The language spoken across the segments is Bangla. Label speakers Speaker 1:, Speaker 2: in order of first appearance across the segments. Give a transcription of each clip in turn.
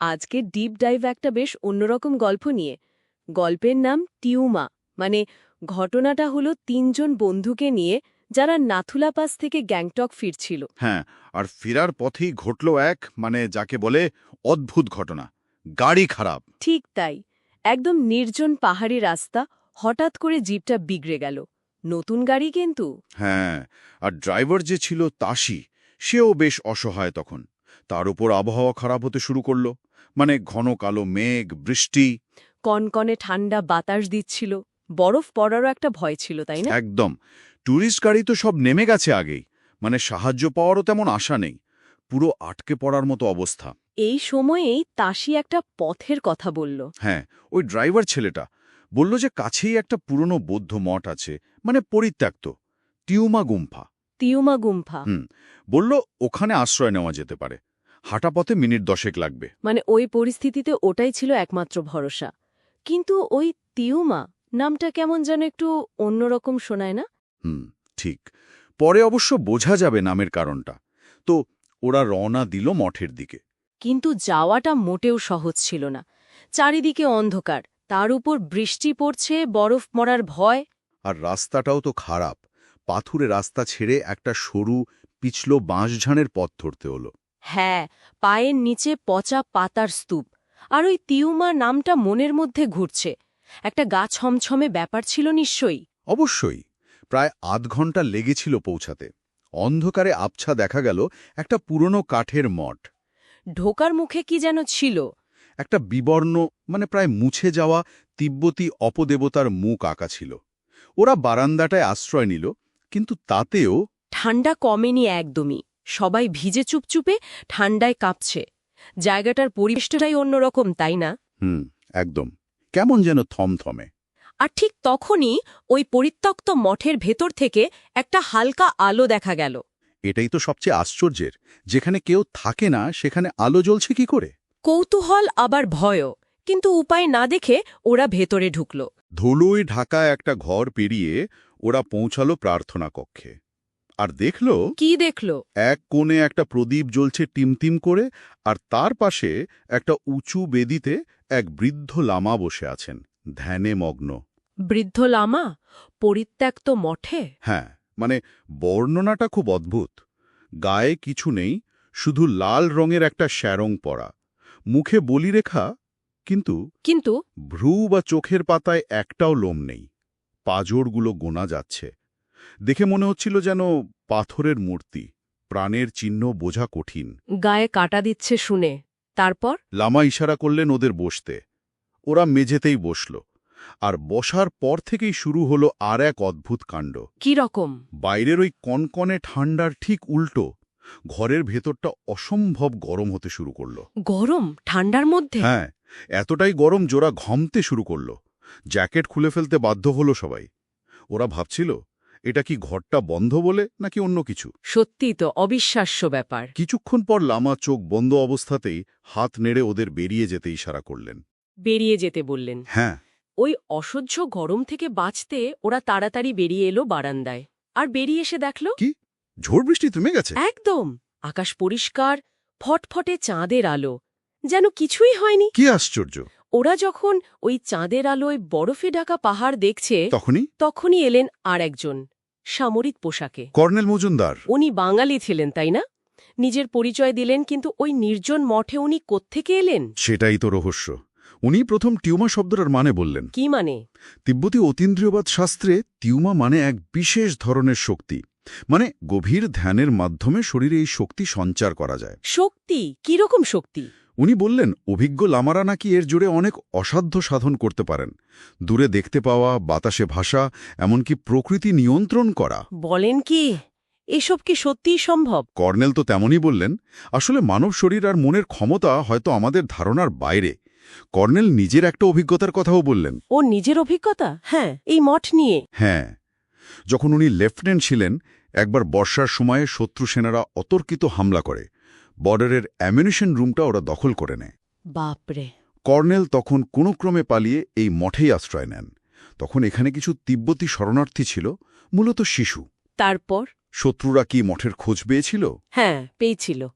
Speaker 1: আজকে ডিপ ডাইভ একটা বেশ অন্যরকম গল্প নিয়ে। গল্পের নাম টিউমা মানে ঘটনাটা হলো তিনজন বন্ধুকে নিয়ে যারা নাথুলা পাস থেকে গ্যাংটক ফিরছিল।
Speaker 2: হ্যাঁ আর ফেরার পথেই ঘটল এক মানে যাকে বলে অদ্ভুত ঘটনা গাড়ি খারাপ।
Speaker 1: ঠিক তাই একদম নির্জন পাহাড়ি রাস্তা হঠাৎ করে জিপটা বিগড়ে গেল। নতুন গাড়ি কিন্তু।
Speaker 2: হ্যাঁ আর ড্রাইভার যে ছিল তাসি সেও বেশ অসহায় তখন। তার উপর আবহাওয়া খারাপ হতে শুরু করল। মানে ঘন কালো মেঘ বৃষ্টি।
Speaker 1: কনকনে ঠান্ডা বাতাস দিচ্ছিল। বরফ পড়ারও একটা ভয় ছিল তাই না?
Speaker 2: একদম। ট্যুরিস্ট গাড়ি তো সব নেমে গেছে আগেই। মানে সাহায্য পাওয়ারও তেমন আশা নেই। পুরো আটকে পড়ার মতো অবস্থা।
Speaker 1: এই সময়েই তাসি একটা পথের কথা বলল।
Speaker 2: হ্যাঁ ওই ড্রাইভার ছেলেটা। বলল যে কাছেই একটা পুরনো বৌদ্ধ মঠ আছে। মানে পরিত্যক্ত। টিউমা গুম্ফা
Speaker 1: তিউমা গুম্ফা
Speaker 2: হুম বলল ওখানে আশ্রয় নেওয়া যেতে পারে। হাঁটা পথে মিনিট দশেক লাগবে।
Speaker 1: মানে ওই পরিস্থিতিতে ওটাই ছিল একমাত্র ভরসা। কিন্তু ওই তিউমা নামটা কেমন যেন একটু অন্যরকম শোনায় না?
Speaker 2: হুম ঠিক। পরে অবশ্য বোঝা যাবে নামের কারণটা। তো ওরা রওনা দিল মঠের দিকে।
Speaker 1: কিন্তু যাওয়াটা মোটেও সহজ ছিল না। চারিদিকে অন্ধকার। তার উপর বৃষ্টি পড়ছে বরফ মরার ভয়।
Speaker 2: আর রাস্তাটাও তো খারাপ। পাথুরে রাস্তা ছেড়ে একটা সরু পিছলো বাঁশঝানের পথ ধরতে হলো।
Speaker 1: হ্যাঁ পায়ের নিচে পচা পাতার স্তূপ আর ওই তিউমা নামটা মনের মধ্যে ঘুরছে। একটা গা ছমছমে ব্যাপার ছিল নিশ্চয়ই।
Speaker 2: অবশ্যই প্রায় আধ ঘণ্টা লেগেছিল পৌঁছাতে। অন্ধকারে আবছা দেখা গেল একটা পুরনো কাঠের মঠ।
Speaker 1: ঢোকার মুখে কি যেন ছিল?
Speaker 2: একটা বিবর্ণ মানে প্রায় মুছে যাওয়া তিব্বতী অপদেবতার মুখ আঁকা ছিল। ওরা বারান্দাটায় আশ্রয় নিল কিন্তু তাতেও
Speaker 1: ঠান্ডা কমেনি একদমই। সবাই ভিজে চুপচুপে ঠান্ডায় কাঁপছে। জায়গাটার পরিবেশটাই অন্যরকম তাই না?
Speaker 2: হুম একদম। কেমন যেন থমথমে।
Speaker 1: আর ঠিক তখনই ওই পরিত্যক্ত মঠের ভেতর থেকে একটা হালকা আলো দেখা গেল।
Speaker 2: এটাই তো সবচেয়ে আশ্চর্যের। যেখানে কেউ থাকে না সেখানে আলো জ্বলছে কি করে?
Speaker 1: কৌতূহল আবার ভয়ও। কিন্তু উপায় না দেখে ওরা ভেতরে ঢুকল।
Speaker 2: ধুলোয় ঢাকা একটা ঘর পেরিয়ে ওরা পৌঁছালো প্রার্থনা কক্ষে। আর দেখল?
Speaker 1: কি দেখল?
Speaker 2: এক কোণে একটা প্রদীপ জ্বলছে টিমটিম করে আর তার পাশে একটা উঁচু বেদিতে এক বৃদ্ধ লামা বসে আছেন ধ্যানে মগ্ন।
Speaker 1: বৃদ্ধ লামা? পরিত্যক্ত মঠে?
Speaker 2: হ্যাঁ মানে বর্ণনাটা খুব অদ্ভুত। গায়ে কিছু নেই শুধু লাল রঙের একটা শ্যারং পরা। মুখে বলি রেখা কিন্তু
Speaker 1: কিন্তু
Speaker 2: ভ্রু বা চোখের পাতায় একটাও লোম নেই। পাজরগুলো গোনা যাচ্ছে। দেখে মনে হচ্ছিল যেন পাথরের মূর্তি প্রাণের চিহ্ন বোঝা কঠিন।
Speaker 1: গায়ে কাটা দিচ্ছে শুনে। তারপর?
Speaker 2: লামা ইশারা করলেন ওদের বসতে। ওরা মেঝেতেই বসল। আর বসার পর থেকেই শুরু হলো আর এক অদ্ভুত কাণ্ড।
Speaker 1: কি রকম
Speaker 2: বাইরের ওই কনকনে ঠান্ডার ঠিক উল্টো। ঘরের ভেতরটা অসম্ভব গরম হতে শুরু করল।
Speaker 1: গরম? ঠান্ডার মধ্যে?
Speaker 2: হ্যাঁ এতটাই গরম জোড়া ঘমতে শুরু করল। জ্যাকেট খুলে ফেলতে বাধ্য হলো সবাই। ওরা ভাবছিল এটা কি ঘরটা বন্ধ বলে নাকি অন্য কিছু?
Speaker 1: সত্যি তো অবিশ্বাস্য ব্যাপার।
Speaker 2: কিছুক্ষণ পর লামা চোখ বন্ধ অবস্থাতেই হাত নেড়ে ওদের বেরিয়ে যেতে ইশারা করলেন।
Speaker 1: বেরিয়ে যেতে বললেন।
Speaker 2: হ্যাঁ।
Speaker 1: ওই অসহ্য গরম থেকে বাঁচতে ওরা তাড়াতাড়ি বেরিয়ে এলো বারান্দায়। আর বেরিয়ে এসে দেখল?
Speaker 2: কি? ঝড় বৃষ্টি থেমে গেছে।
Speaker 1: একদম। আকাশ পরিষ্কার ফটফটে চাঁদের আলো। যেন কিছুই হয়নি।
Speaker 2: কি আশ্চর্য!
Speaker 1: ওরা যখন ওই চাঁদের আলোয় বরফে ঢাকা পাহাড় দেখছে
Speaker 2: তখনই?
Speaker 1: তখনই এলেন আর একজন সামরিক পোশাকে।
Speaker 2: কর্নেল মজুমদার।
Speaker 1: উনি বাঙালি ছিলেন তাই না? নিজের পরিচয় দিলেন কিন্তু ওই নির্জন মঠে উনি কোত্থেকে এলেন?
Speaker 2: সেটাই তো রহস্য। উনি প্রথম টিউমা শব্দটার মানে বললেন।
Speaker 1: কি মানে?
Speaker 2: তিব্বতী অতীন্দ্রিয়বাদ শাস্ত্রে টিউমা মানে এক বিশেষ ধরনের শক্তি। মানে গভীর ধ্যানের মাধ্যমে শরীরে এই শক্তি সঞ্চার করা যায়।
Speaker 1: শক্তি? কীরকম শক্তি?
Speaker 2: উনি বললেন অভিজ্ঞ লামারা নাকি এর জুড়ে অনেক অসাধ্য সাধন করতে পারেন। দূরে দেখতে পাওয়া বাতাসে ভাষা এমনকি প্রকৃতি নিয়ন্ত্রণ করা।
Speaker 1: বলেন কি এসব কি সত্যিই সম্ভব?
Speaker 2: কর্নেল তো তেমনই বললেন আসলে মানব শরীর আর মনের ক্ষমতা হয়তো আমাদের ধারণার বাইরে। কর্নেল নিজের একটা অভিজ্ঞতার কথাও বললেন।
Speaker 1: ও নিজের অভিজ্ঞতা? হ্যাঁ এই মঠ নিয়ে।
Speaker 2: হ্যাঁ। যখন উনি লেফটেন্যান্ট ছিলেন একবার বর্ষার সময়ে শত্রু সেনারা অতর্কিত হামলা করে। বর্ডারের অ্যামিউনিশন রুমটা ওরা দখল করে নেয়।
Speaker 1: বাপরে।
Speaker 2: কর্নেল তখন কোনো ক্রমে পালিয়ে এই মঠেই আশ্রয় নেন। তখন এখানে কিছু তিব্বতী শরণার্থী ছিল মূলত শিশু।
Speaker 1: তারপর?
Speaker 2: শত্রুরা কি মঠের খোঁজ পেয়েছিল?
Speaker 1: হ্যাঁ পেয়েছিল।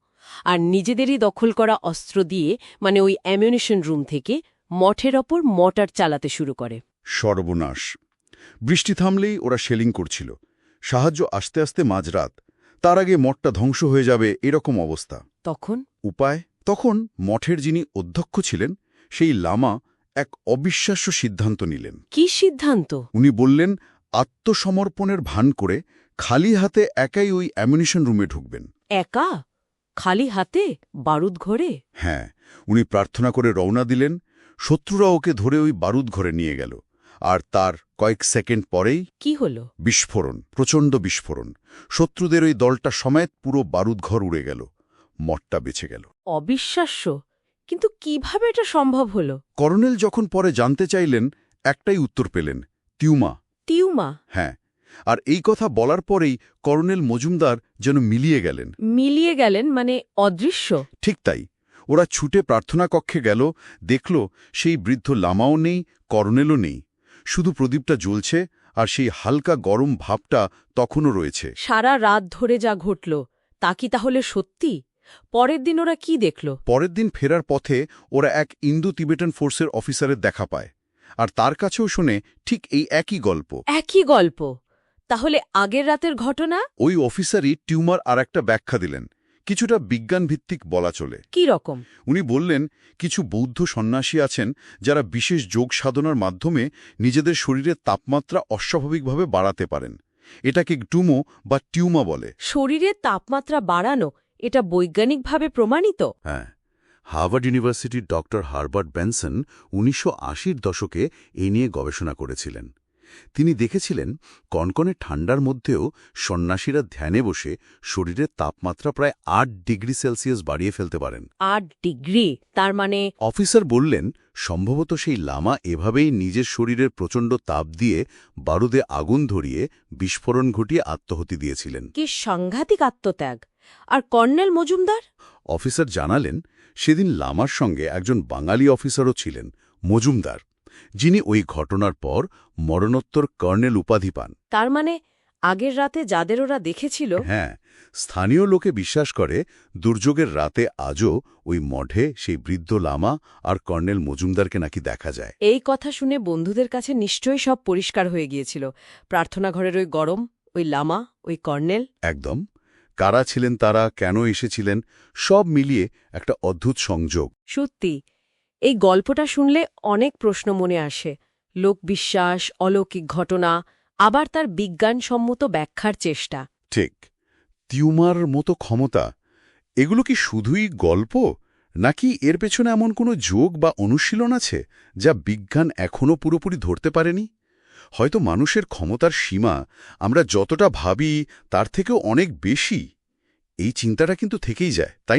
Speaker 1: আর নিজেদেরই দখল করা অস্ত্র দিয়ে মানে ওই অ্যামিউনিশন রুম থেকে মঠের ওপর মটার চালাতে শুরু করে।
Speaker 2: সর্বনাশ। বৃষ্টি থামলেই ওরা শেলিং করছিল। সাহায্য আস্তে আস্তে মাঝরাত তার আগে মঠটা ধ্বংস হয়ে যাবে এরকম অবস্থা।
Speaker 1: তখন?
Speaker 2: উপায়? তখন মঠের যিনি অধ্যক্ষ ছিলেন সেই লামা এক অবিশ্বাস্য সিদ্ধান্ত নিলেন।
Speaker 1: কি সিদ্ধান্ত?
Speaker 2: উনি বললেন আত্মসমর্পণের ভান করে খালি হাতে একাই ওই অ্যামিনিশন রুমে ঢুকবেন।
Speaker 1: একা? খালি হাতে? বারুদ ঘরে?
Speaker 2: হ্যাঁ উনি প্রার্থনা করে রওনা দিলেন শত্রুরা ওকে ধরে ওই বারুদ ঘরে নিয়ে গেল। আর তার কয়েক সেকেন্ড পরেই
Speaker 1: কি হল?
Speaker 2: বিস্ফোরণ প্রচণ্ড বিস্ফোরণ। শত্রুদের ওই দলটা সমেত পুরো বারুদঘর উড়ে গেল। মঠটা বেঁচে গেল।
Speaker 1: অবিশ্বাস্য। কিন্তু কীভাবে এটা সম্ভব হল?
Speaker 2: কর্নেল যখন পরে জানতে চাইলেন একটাই উত্তর পেলেন টিউমা।
Speaker 1: টিউমা?
Speaker 2: হ্যাঁ। আর এই কথা বলার পরেই কর্নেল মজুমদার যেন মিলিয়ে গেলেন।
Speaker 1: মিলিয়ে গেলেন মানে অদৃশ্য?
Speaker 2: ঠিক তাই। ওরা ছুটে প্রার্থনা কক্ষে গেল দেখল সেই বৃদ্ধ লামাও নেই কর্নেলও নেই। শুধু প্রদীপটা জ্বলছে আর সেই হালকা গরম ভাবটা তখনও রয়েছে।
Speaker 1: সারা রাত ধরে যা ঘটল তা কি তাহলে সত্যি? পরের দিন ওরা কি দেখল?
Speaker 2: পরের দিন ফেরার পথে ওরা এক ইন্দো তিবেটান ফোর্সের অফিসারের দেখা পায়। আর তার কাছেও শুনে ঠিক এই একই গল্প।
Speaker 1: একই গল্প? তাহলে আগের রাতের ঘটনা?
Speaker 2: ওই অফিসারই টিউমার আর একটা ব্যাখ্যা দিলেন। কিছুটা বিজ্ঞানভিত্তিক বলা চলে।
Speaker 1: কি রকম?
Speaker 2: উনি বললেন কিছু বৌদ্ধ সন্ন্যাসী আছেন যারা বিশেষ যোগ সাধনার মাধ্যমে নিজেদের শরীরের তাপমাত্রা অস্বাভাবিকভাবে বাড়াতে পারেন। এটাকে ডুমো বা টিউমা বলে।
Speaker 1: শরীরের তাপমাত্রা বাড়ানো এটা বৈজ্ঞানিকভাবে প্রমাণিত?
Speaker 2: হ্যাঁ। হার্ভার্ড ইউনিভার্সিটির ডক্টর হার্বার্ট বেনসন উনিশশো আশির দশকে এই নিয়ে গবেষণা করেছিলেন। তিনি দেখেছিলেন কনকনে ঠান্ডার মধ্যেও সন্ন্যাসীরা ধ্যানে বসে শরীরের তাপমাত্রা প্রায় আট ডিগ্রি সেলসিয়াস বাড়িয়ে ফেলতে পারেন।
Speaker 1: আট ডিগ্রি? তার মানে
Speaker 2: অফিসার বললেন সম্ভবত সেই লামা এভাবেই নিজের শরীরের প্রচণ্ড তাপ দিয়ে বারুদে আগুন ধরিয়ে বিস্ফোরণ ঘটিয়ে আত্মহতি দিয়েছিলেন।
Speaker 1: কি সাংঘাতিক আত্মত্যাগ। আর কর্নেল মজুমদার?
Speaker 2: অফিসার জানালেন সেদিন লামার সঙ্গে একজন বাঙালি অফিসারও ছিলেন মজুমদার। যিনি ওই ঘটনার পর মরণোত্তর কর্নেল উপাধি পান।
Speaker 1: তার মানে আগের রাতে যাদের ওরা দেখেছিল?
Speaker 2: হ্যাঁ স্থানীয় লোকে বিশ্বাস করে দুর্যোগের রাতে আজও ওই মঠে সেই বৃদ্ধ লামা আর কর্নেল মজুমদারকে নাকি দেখা যায়।
Speaker 1: এই কথা শুনে বন্ধুদের কাছে নিশ্চয়ই সব পরিষ্কার হয়ে গিয়েছিল। প্রার্থনা ঘরের ওই গরম ওই লামা ওই কর্নেল।
Speaker 2: একদম। কারা ছিলেন তারা কেন এসেছিলেন সব মিলিয়ে একটা অদ্ভুত সংযোগ।
Speaker 1: সত্যি এই গল্পটা শুনলে অনেক প্রশ্ন মনে আসে। লোকবিশ্বাস অলৌকিক ঘটনা, আবার তার বিজ্ঞানসম্মত ব্যাখ্যার চেষ্টা।
Speaker 2: ঠিক। টিউমার মতো ক্ষমতা, এগুলো কি শুধুই গল্প? নাকি এর পেছনে এমন কোনো যোগ বা অনুশীলন আছে যা বিজ্ঞান এখনও পুরোপুরি ধরতে পারেনি? হয়তো মানুষের ক্ষমতার সীমা আমরা যতটা ভাবি তার থেকেও অনেক বেশি। এই চিন্তাটা কিন্তু থেকেই যায়, তাই